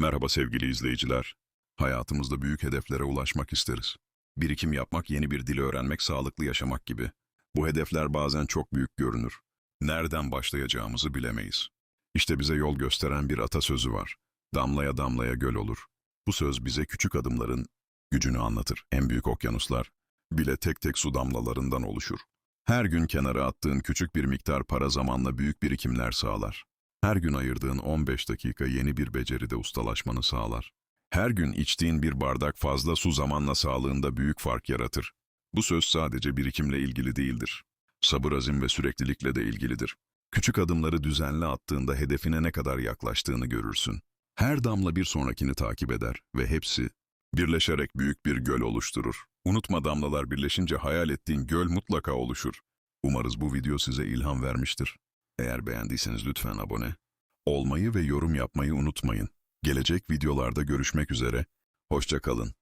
Merhaba sevgili izleyiciler. Hayatımızda büyük hedeflere ulaşmak isteriz. Birikim yapmak, yeni bir dil öğrenmek, sağlıklı yaşamak gibi. Bu hedefler bazen çok büyük görünür. Nereden başlayacağımızı bilemeyiz. İşte bize yol gösteren bir atasözü var. Damlaya damlaya göl olur. Bu söz bize küçük adımların gücünü anlatır. En büyük okyanuslar bile tek tek su damlalarından oluşur. Her gün kenara attığın küçük bir miktar para zamanla büyük birikimler sağlar. Her gün ayırdığın 15 dakika yeni bir beceride ustalaşmanı sağlar. Her gün içtiğin bir bardak fazla su zamanla sağlığında büyük fark yaratır. Bu söz sadece birikimle ilgili değildir. Sabır, azim ve süreklilikle de ilgilidir. Küçük adımları düzenli attığında hedefine ne kadar yaklaştığını görürsün. Her damla bir sonrakini takip eder ve hepsi birleşerek büyük bir göl oluşturur. Unutma damlalar birleşince hayal ettiğin göl mutlaka oluşur. Umarız bu video size ilham vermiştir. Eğer beğendiyseniz lütfen abone olmayı ve yorum yapmayı unutmayın. Gelecek videolarda görüşmek üzere. Hoşça kalın.